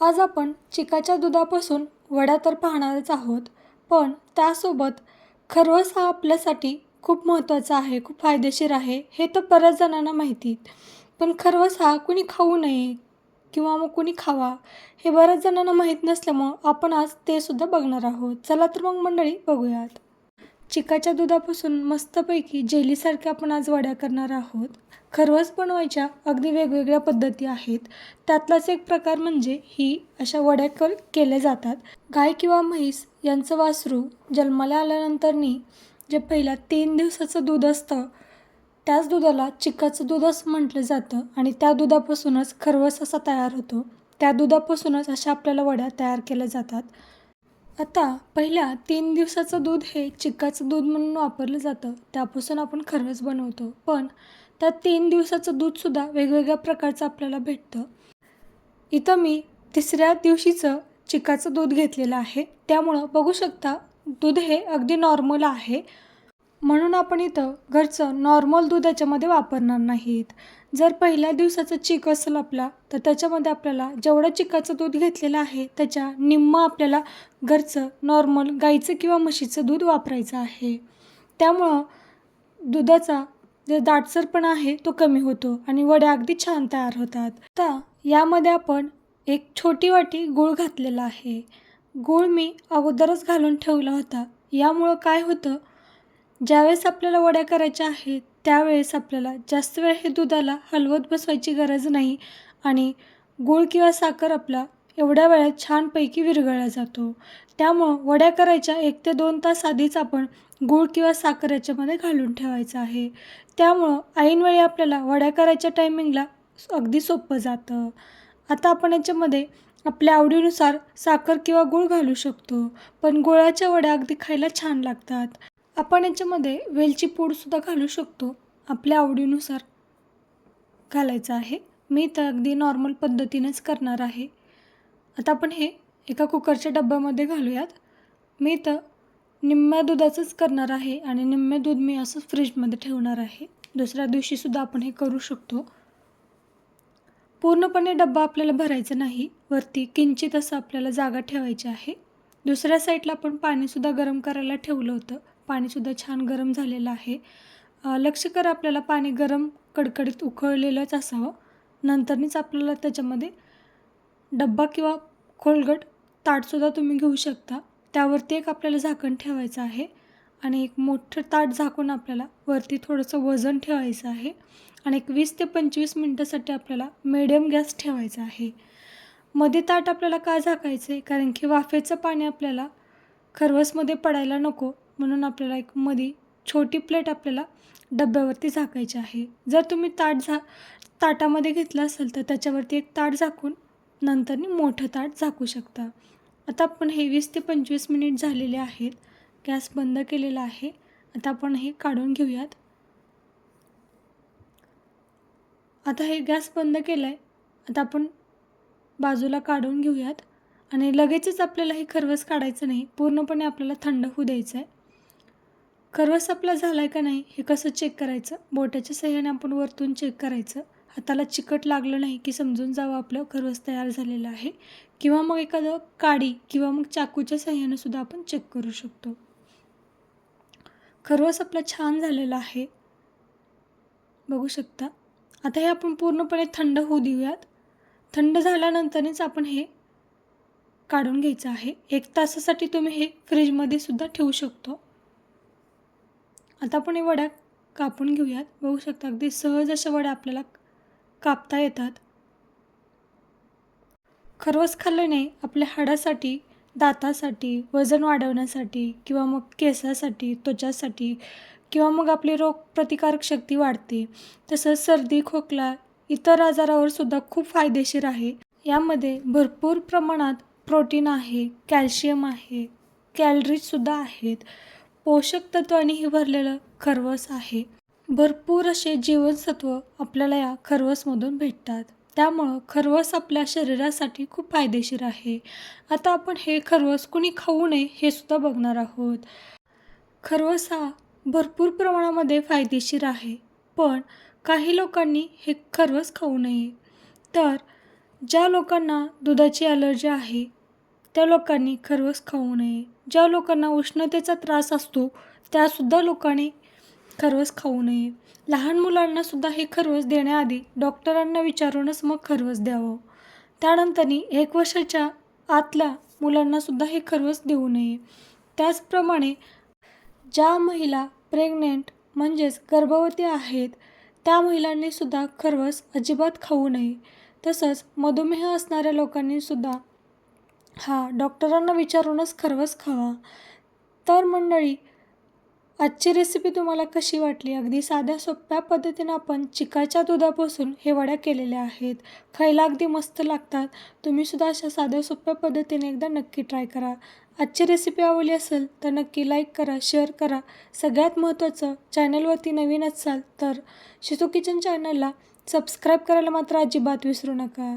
आज आपण चिकाच्या दुधापासून वडा तर पाहणारच आहोत पण त्यासोबत खरवस हा आपल्यासाठी खूप महत्त्वाचा आहे खूप फायदेशीर आहे हे तर बऱ्याच जणांना माहिती. पण खरवस हा कुणी खाऊ नये किंवा मग कुणी खावा हे बऱ्याच जणांना माहीत नसल्यामुळं आपण आज ते सुद्धा बघणार आहोत. चला तर मग मंडळी बघूयात. चिकाच्या दुधापासून मस्तपैकी जेलीसारख्या आपण आज वड्या करणार आहोत. खरवस बनवायच्या अगदी वेगवेगळ्या पद्धती आहेत. त्यातलाच एक प्रकार म्हणजे ही अशा वड्या कर केल्या जातात. गाय किंवा म्हैस यांचं वासरू जन्माला आल्यानंतरनी जे पहिल्या तीन दिवसाचं दूध असतं त्याच दुधाला चिकाचं दूध असं म्हटलं जातं आणि त्या दुधापासूनच खरवस असा तयार होतो. त्या दुधापासूनच अशा आपल्याला वड्या तयार केल्या जातात. आता पहिल्या तीन दिवसाचं दूध हे चिकाचं दूध म्हणून वापरलं जातं. त्यापासून आपण खरंच बनवतो. पण त्या तीन दिवसाचं दूधसुद्धा वेगवेगळ्या प्रकारचं आपल्याला भेटतं. इथं मी तिसऱ्या दिवशीचं चिकाचं दूध घेतलेलं आहे. त्यामुळं बघू शकता दूध हे अगदी नॉर्मल आहे. म्हणून आपण इथं घरचं नॉर्मल दूध याच्यामध्ये वापरणार नाहीत. जर पहिल्या दिवसाचं चीक असेल आपला तर त्याच्यामध्ये आपल्याला जेवढं चिकाचं दूध घेतलेलं आहे त्याच्या निम्म आपल्याला घरचं नॉर्मल गाईचं किंवा म्हशीचं दूध वापरायचं आहे. त्यामुळं दुधाचा जे दाटसरपणा आहे तो कमी होतो आणि वड्या अगदी छान तयार होतात. आता यामध्ये आपण एक छोटी वाटी गूळ घातलेला आहे. गूळ मी अगोदरच घालून ठेवला होता. यामुळं काय होतं ज्यावेळेस आपल्याला वड्या करायच्या आहेत त्यावेळेस आपल्याला जास्त वेळ हे दुधाला हलवत बसवायची गरज नाही आणि गूळ किंवा साखर आपला एवढ्या वेळात छानपैकी विरघळला जातो. त्यामुळं वड्या करायच्या एक ते दोन तास आधीच आपण गूळ किंवा साखर याच्यामध्ये घालून ठेवायचं आहे. त्यामुळं ऐनवेळी आपल्याला वड्या करायच्या टायमिंगला अगदी सोपं जातं. आता आपण याच्यामध्ये आपल्या आवडीनुसार साखर किंवा गूळ घालू शकतो पण गुळाच्या वड्या अगदी खायला छान लागतात. आपण याच्यामध्ये वेलची पूडसुद्धा घालू शकतो. आपल्या आवडीनुसार घालायचं आहे. मी तर अगदी नॉर्मल पद्धतीनेच करणार आहे. आता आपण हे एका कुकरच्या डब्यामध्ये घालूयात. मी तर निम्म्या दुधाचंच करणार आहे आणि निम्मे दूध मी असं फ्रीजमध्ये ठेवणार आहे. दुसऱ्या दिवशीसुद्धा आपण हे करू शकतो. पूर्णपणे डब्बा आपल्याला भरायचा नाही. वरती किंचित असं आपल्याला जागा ठेवायची आहे. दुसऱ्या साईडला आपण पाणीसुद्धा गरम करायला ठेवलं होतं. पाणीसुद्धा छान गरम झालेलं आहे. लक्ष करा आपल्याला पाणी गरम कडकडीत उकळलेलंच असावं. नंतरनीच आपल्याला त्याच्यामध्ये डब्बा किंवा खोलगट ताटसुद्धा तुम्ही घेऊ शकता. त्यावरती एक आपल्याला झाकण ठेवायचं आहे आणि एक मोठं ताट झाकून आपल्याला वरती थोडंसं वजन ठेवायचं आहे आणि एक वीस ते पंचवीस मिनटासाठी आपल्याला मिडियम गॅस ठेवायचा आहे. मध्ये ताट आपल्याला का झाकायचं आहे कारण की वाफेचं पाणी आपल्याला खरवसमध्ये पडायला नको. म्हणून आपल्याला एक मध्ये छोटी प्लेट आपल्याला डब्यावरती झाकायची आहे. जर तुम्ही ताट झा ताटामध्ये घेतलं असेल तर त्याच्यावरती एक ताट झाकून नंतरनी मोठं ताट झाकू शकता. आता आपण हे वीस ते पंचवीस मिनिट झालेले आहेत. गॅस बंद केलेला आहे. आता आपण हे काढून घेऊयात. आता हे गॅस बंद केलं आहे आता आपण बाजूला काढून घेऊयात. आणि लगेचच आपल्याला हे खरवस काढायचं नाही. पूर्णपणे आपल्याला थंड होऊ द्यायचं आहे खरवस आपला झाला आहे का नाही हे कसं चेक करायचं? बोटाच्या सहाय्याने आपण वरतून चेक करायचं. हाताला चिकट लागलं नाही की समजून जावं आपलं खरवस तयार झालेलं आहे. किंवा मग एखादं काडी किंवा मग चाकूच्या सहाय्याने सुद्धा आपण चेक करू शकतो. खरवस आपला छान झालेला आहे. बघू शकता. आता हे आपण पूर्णपणे थंड होऊ देऊयात. थंड झाल्यानंतरच आपण हे काढून घ्यायचं आहे. एक तासासाठी तुम्ही हे फ्रीजमध्ये सुद्धा ठेवू शकतो. आता आपण हे वड्या कापून घेऊयात. बघू शकता अगदी सहज अशा वड्या आपल्याला कापता येतात. खरवस खाल्ल्याने आपल्या हाडासाठी दातासाठी वजन वाढवण्यासाठी किंवा मग केसासाठी त्वचासाठी किंवा मग आपली रोगप्रतिकारक शक्ती वाढते. तसंच सर्दी खोकला इतर आजारावर सुद्धा खूप फायदेशीर आहे. यामध्ये भरपूर प्रमाणात प्रोटीन आहे कॅल्शियम आहे कॅलरीजसुद्धा आहेत. पोषक तत्वांनीही भरलेलं खरवस आहे. भरपूर असे जीवनसत्व आपल्याला या खरवसमधून भेटतात. त्यामुळं खरवस आपल्या शरीरासाठी खूप फायदेशीर आहे. आता आपण हे खरवस कुणी खाऊ नये हे सुद्धा बघणार आहोत. खरवस हा भरपूर प्रमाणामध्ये फायदेशीर आहे. पण काही लोकांनी हे खरवस खाऊ नये. तर ज्या लोकांना दुधाची ॲलर्जी आहे त्या लोकांनी खरवस खाऊ नये. ज्या लोकांना उष्णतेचा त्रास असतो त्यासुद्धा लोकांनी खरवस खाऊ नये. लहान मुलांनासुद्धा हे खरवस देण्याआधी डॉक्टरांना विचारूनच मग खरवस द्यावं. त्यानंतरनी एक वर्षाच्या आतल्या मुलांनासुद्धा हे खरवस देऊ नये. त्याचप्रमाणे ज्या महिला प्रेग्नेंट म्हणजेच गर्भवती आहेत त्या महिलांनीसुद्धा खरवस अजिबात खाऊ नये. तसंच मधुमेह असणाऱ्या लोकांनीसुद्धा हा डॉक्टरांना विचारूनच खरवस खावा. तर मंडळी आजची रेसिपी तुम्हाला कशी वाटली? अगदी साध्या सोप्या पद्धतीनं आपण चिकाच्या दुधापासून हे वड्या केलेल्या आहेत. खायला अगदी मस्त लागतात. तुम्हीसुद्धा अशा साध्या सोप्या पद्धतीने एकदा नक्की ट्राय करा. आजची रेसिपी आवडली असेल तर नक्की लाईक करा शेअर करा. सगळ्यात महत्त्वाचं चॅनलवरती नवीन असाल तर शिशू किचन चॅनलला सबस्क्राईब करायला मात्र अजिबात विसरू नका.